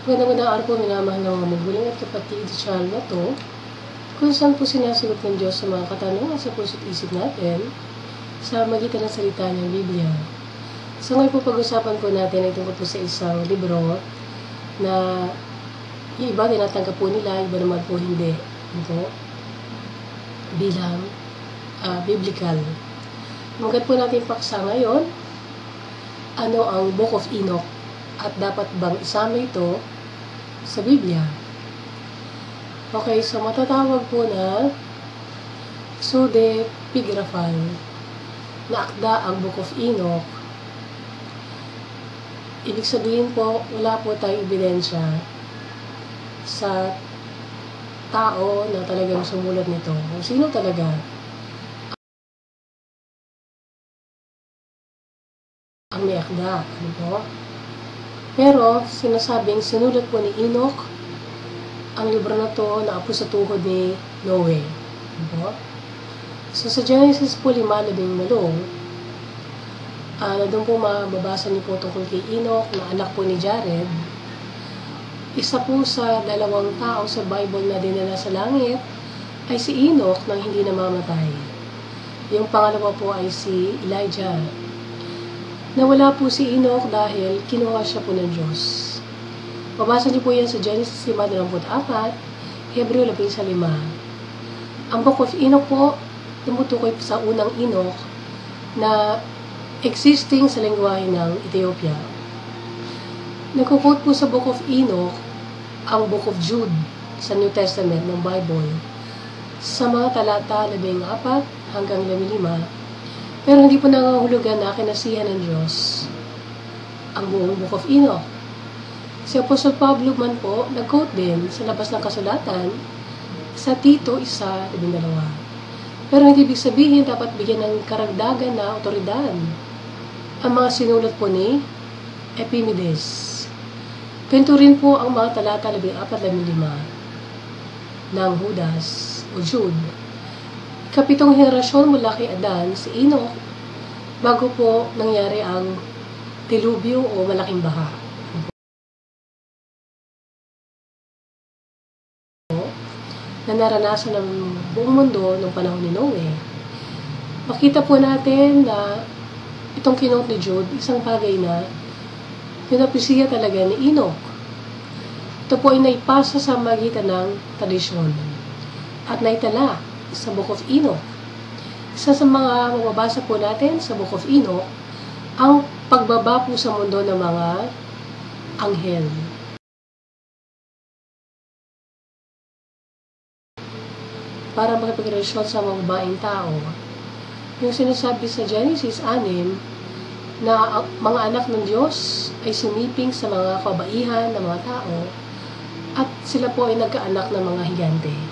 Magandang araw po, minamahal ng mga magulang at kapatid sa channel na to. Kung saan po sinasagot ng Diyos sa mga katanungan sa puso't isip natin sa magitan ng salita niyang Biblia. So ngayon po pag-usapan po natin ay tungkol po sa isang libro na yung iba tinatanggap po nila, iba naman po hindi. Ano po? Bilang uh, biblical. Magat po natin paksa ngayon, ano ang Book of Enoch at dapat bang isama ito sa Biblia. Okay, so matatawag po na Sude Pigrafal na akda ang Book of Enoch. Ibig sabihin po, wala po tayong ebidensya sa tao na talagang sumulat nito. Kung sino talaga ang may akda. Ano po? Pero, sinasabing sinulat po ni Enoch ang libro na to na apo sa tuhod ni Noe. Ano So, sa Genesis po lima labing malong, uh, na doon po mababasa niyo po tungkol kay Enoch na anak po ni Jared, isa po sa dalawang tao sa Bible na dinala sa langit ay si Enoch nang hindi namamatay. Yung pangalawa po ay si Elijah Nawala po si Enoch dahil kinuha siya po ng Diyos. Mabasa niyo po yan sa Genesis 5.24, Hebreo 15. Ang Book of Enoch po, tumutukoy sa unang Enoch na existing sa lingwahe ng Ethiopia. Nagkukot po sa Book of Enoch ang Book of Jude sa New Testament ng Bible sa mga talata 14 hanggang 15 pero hindi po nangahulugan na kinasihan ng Diyos ang buong Book of Enoch. Si Apostle Pablo man po, nag-quote din sa labas ng kasulatan sa Tito 1.12. Pero hindi ibig sabihin dapat bigyan ng karagdagan na otoridad ang mga sinulat po ni Epimides. Ganito rin po ang mga talata 14-15 ng Judas o Jude Kapitong henerasyon mula kay Adan, si Enoch, bago po nangyari ang dilubyo o malaking baha. na naranasan ng buong mundo noong panahon ni Noe. Makita po natin na itong kinot ni Jude, isang bagay na pinapisiya talaga ni Enoch. Ito po ay naipasa sa magitan ng tradisyon at naitala sa Book of Enoch. Isa sa mga mababasa po natin sa Book of Enoch, ang pagbaba po sa mundo ng mga anghel. Para makipagrelasyon sa mga babaeng tao. Yung sinasabi sa Genesis 6 na mga anak ng Diyos ay sumiping sa mga kabaihan ng mga tao at sila po ay nagkaanak ng mga higante.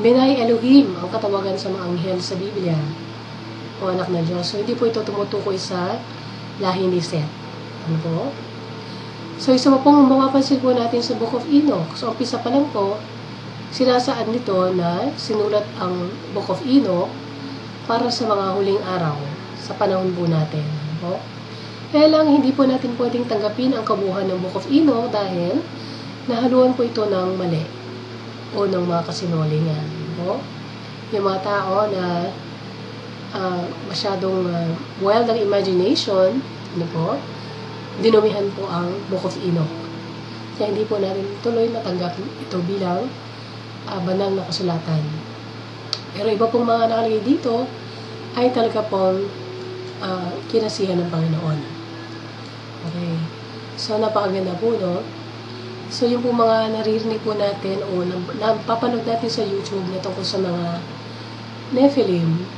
Benay Elohim ang katawagan sa mga anghel sa Biblia o anak ng Diyos. So, hindi po ito tumutukoy sa lahi ni Seth. Ano po? So, isa mo pong mapapansin po natin sa Book of Enoch. So, umpisa pa lang po, sinasaan nito na sinulat ang Book of Enoch para sa mga huling araw sa panahon po natin. Ano po? Kaya lang, hindi po natin pwedeng tanggapin ang kabuhan ng Book of Enoch dahil nahaluan po ito ng mali o ng mga kasinungalingan. No? Yung mga tao na uh, masyadong uh, wild ang imagination, ano po, dinumihan po ang Book of Enoch. Kaya hindi po natin tuloy matanggap ito bilang uh, banal na kasulatan. Pero iba pong mga nakalagay dito ay talaga pong uh, kinasihan ng Panginoon. Okay. So, napakaganda po, no? So, yung po mga naririnig po natin o napapanood natin sa YouTube na tungkol sa mga Nephilim,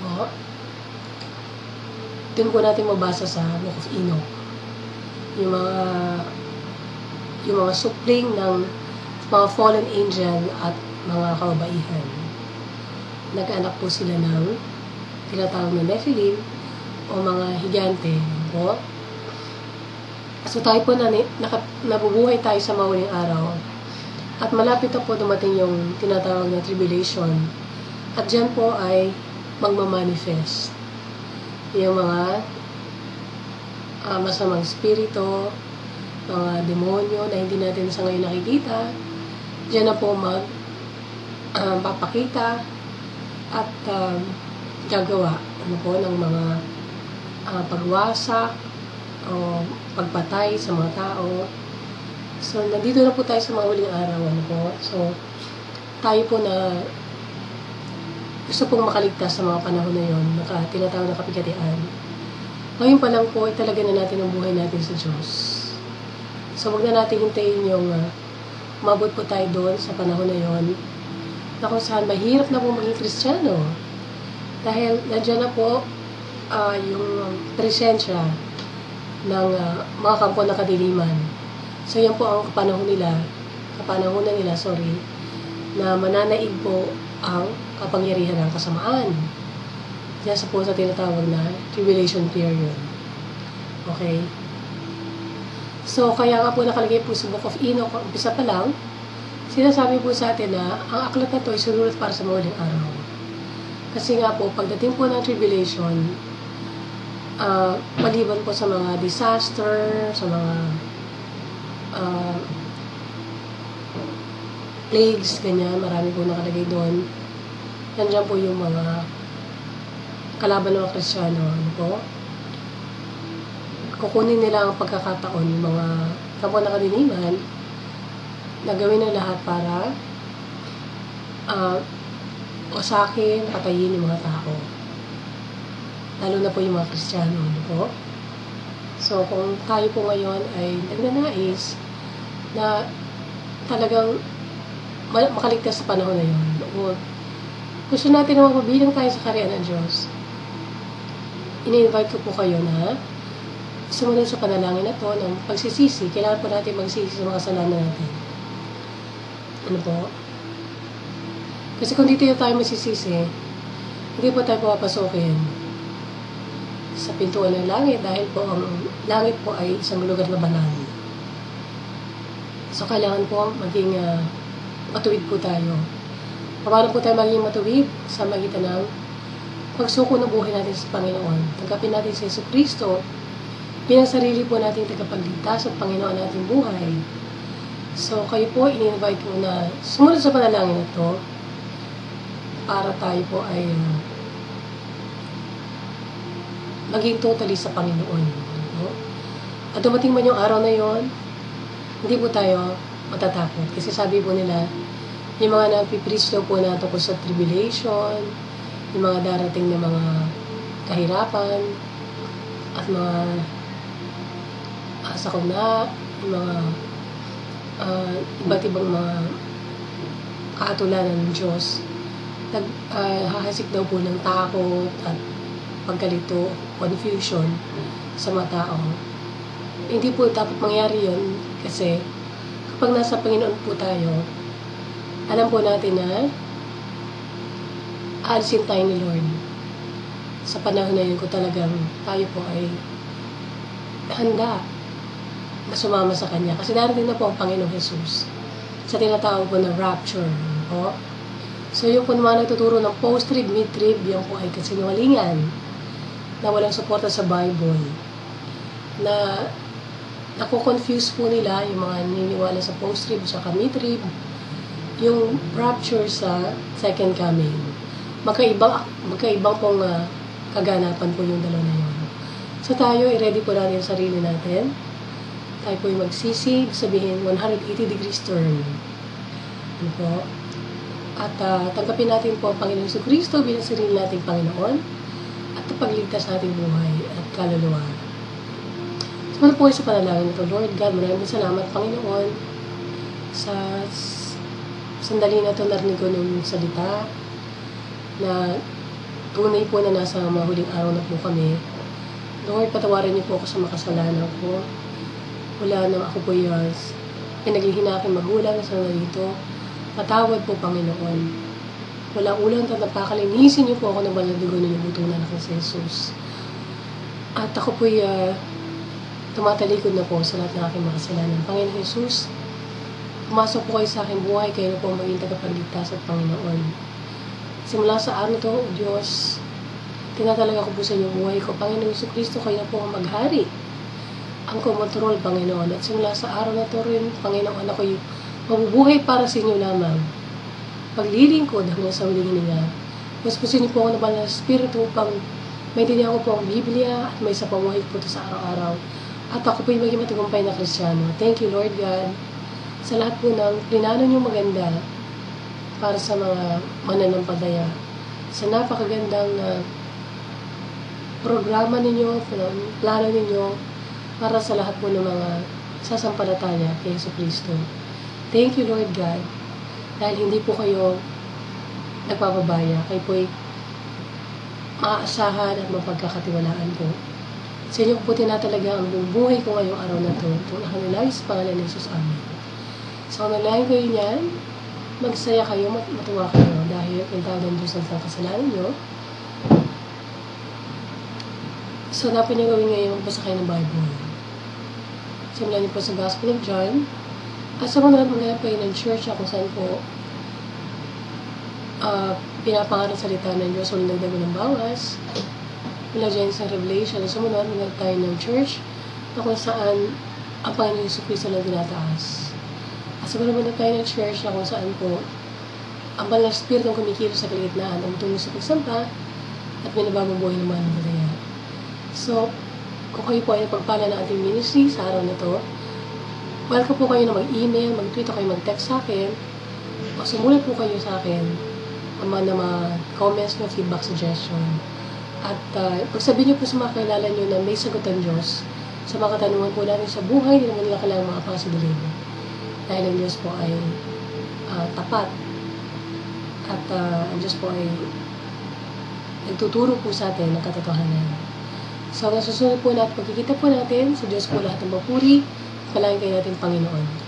po, po natin mabasa sa Book of Enoch. Yung mga yung mga supling ng mga fallen angel at mga kababaihan. Nag-anak po sila ng tinatawag na Nephilim o mga higante po. So tayo po na, naka, nabubuhay tayo sa mahuling araw. At malapit na po dumating yung tinatawag na tribulation. At dyan po ay magmamanifest yung mga ah, masamang spirito, mga demonyo na hindi natin sa ngayon nakikita, diyan na po mag ah, papakita at um, gagawa ano po, ng mga ah, pagwasak o pagpatay sa mga tao. So, nandito na po tayo sa mga huling araw. Ano po? So, tayo po na gusto pong makaligtas sa mga panahon na yon, naka, tinatawag na kapigatian. Ngayon pa lang po, ay talaga na natin ang buhay natin sa Diyos. So, wag na natin hintayin yung uh, umabot po tayo doon sa panahon na yon na kung saan mahirap na po maging kristyano. Dahil nandiyan na po ah, yung presensya ng ah, mga kampo ng kadiliman. So, yan po ang kapanahon nila, kapanahon na nila, sorry, na mananaig po ang kapangyarihan ng kasamaan. Yan sa po sa tinatawag na tribulation period. Okay? So, kaya nga po nakalagay po sa Book of Enoch, umpisa pa lang, sinasabi po sa atin na ang aklat na to ay sunulat para sa mauling araw. Kasi nga po, pagdating po ng tribulation, ah maliban po sa mga disaster, sa mga ah, plagues, ganyan, marami po nakalagay doon. Nandiyan po yung mga kalaban ng mga Kristyano, ano po? Kukunin nila ang pagkakataon, yung mga kapwa na kadiniman, na gawin ng lahat para uh, usakin, patayin yung mga tao. Lalo na po yung mga Kristiyano, ano po? So, kung tayo po ngayon ay nagnanais na talagang ma- makaligtas sa panahon na yun, o gusto natin na mapabilang tayo sa kariyan ng Diyos, ini-invite ko po kayo na sumunod sa panalangin na to ng pagsisisi. Kailangan po natin magsisi sa mga kasalanan natin. Ano po? Kasi kung dito tayo magsisisi, hindi po tayo papapasokin sa pintuan ng langit dahil po ang langit po ay isang lugar na banal. So, kailangan po maging uh, matuwid po tayo. Paano po tayo maging matuwid sa magitan ng pagsuko ng buhay natin sa Panginoon. Tanggapin natin si Yesu Kristo bilang sarili po nating tagapagligtas at Panginoon nating buhay. So, kayo po, in-invite ko na sumunod sa panalangin na to para tayo po ay uh, maging totally sa Panginoon. No? At dumating man yung araw na yon, hindi po tayo matatakot. Kasi sabi po nila, yung mga nagpipreach daw po na tungkol sa tribulation, yung mga darating na mga kahirapan, at mga uh, sakuna, yung mga uh, iba't ibang mga kaatulanan ng Diyos, nag, uh, hahasik daw po ng takot at pagkalito, confusion sa mga tao. Hindi po dapat mangyari yon kasi kapag nasa Panginoon po tayo, alam po natin na alisin tayo ni Lord. Sa panahon na yun ko talagang tayo po ay handa na sumama sa Kanya. Kasi darating na po ang Panginoong Jesus sa tinatawag po na rapture. Po. So yung po naman nagtuturo ng post-trib, mid-trib, yung po ay kasinungalingan na walang suporta sa Bible. Na nako-confuse po nila yung mga niniwala sa post-trib sa mid-trib, yung rapture sa second coming. Magkaibang, magkaibang pong uh, kaganapan po yung dalawa na yun. So tayo, i-ready po natin yung sarili natin. Tayo po yung magsisi, sabihin 180 degrees turn. Ano po? At uh, tanggapin natin po ang Panginoon sa Kristo bilang sarili nating Panginoon pagligtas nating buhay at kaluluwa. Sumunod po sa panalangin ito. Lord God, maraming salamat Panginoon sa sandali na ito narinig ko ng salita na tunay po na nasa mahuling araw na po kami. Lord, patawarin niyo po ako sa makasalanan ko. Wala nang ako po yung pinaglihina aking magulang sa narito. Patawad po, Panginoon. Wala ulang tatapakalinisin niyo po ako ng baladigo ng butunan ng si Jesus. At ako po uh, tumatalikod na po sa lahat ng aking makasalanan. Panginoon Jesus, pumasok po kayo sa aking buhay, kayo na po maging tagapagligtas at Panginoon. Simula sa araw to, O Diyos, Tinatalaga ko po sa inyo buhay ko. Panginoon Yesu Kristo, kayo na po ang maghari. Ang kumontrol, Panginoon. At simula sa araw na to rin, Panginoon, ako yung mabubuhay para sa inyo lamang. Paglilingkod hanggang sa huling hininga. Mas pusin po ako ng banal na Espiritu upang maintindihan ko po ang Biblia at may sa pamuhay po ito sa araw-araw. At ako po yung maging matagumpay na Kristiyano. Thank you, Lord God, sa lahat po ng plinano niyo maganda para sa mga mananampalataya. Sa napakagandang uh, programa ninyo, plano ninyo para sa lahat po ng mga sasampalataya kay Yesu Kristo. Thank you, Lord God, dahil hindi po kayo nagpapabaya. Kayo po'y maaasahan at mapagkakatiwalaan po. Sa inyo ko po tinatalaga ang buong buhay ko ngayong araw na to. Itong nakanilay sa pangalan ng Jesus. Amen. So, nalayan kayo niyan, magsaya kayo, mat matuwa kayo dahil pintawad ng Diyos ang kasalanan nyo. So, dapat niyo gawin ngayon, basa kayo ng Bible. Simulan niyo po sa Gospel of John. At sa mga maghanap kayo ng church kung saan po uh, pinapangarang salita ng Diyos o nagdago ng bawas. Mula dyan sa Revelation. Sa mga maghanap tayo ng church na kung saan ang Panginoon Yesu Cristo lang tinataas. At sa mga maghanap tayo ng church na kung saan po ang banal na spirit ng kumikilos sa kaligitnaan ang tungo sa pagsampa at binabagong buhay ng mga nagalaya. So, kung kayo po ay napagpala ng ating ministry sa araw na to, welcome po kayo na mag-email, mag-tweet o kayo mag-text sa akin, o sumulat po kayo sa akin ang mga, mga comments nyo, feedback, suggestion. At uh, pagsabihin nyo po sa mga kailala nyo na may sagutan Diyos sa mga katanungan po natin sa buhay, hindi naman nila kailangan mga pangasibilin. Dahil ang Diyos po ay uh, tapat. At uh, ang Diyos po ay nagtuturo po sa atin ng katotohanan. So, ang susunod po natin, pagkikita po natin, sa Diyos po lahat ng mapuri, palagi kayo natin Panginoon.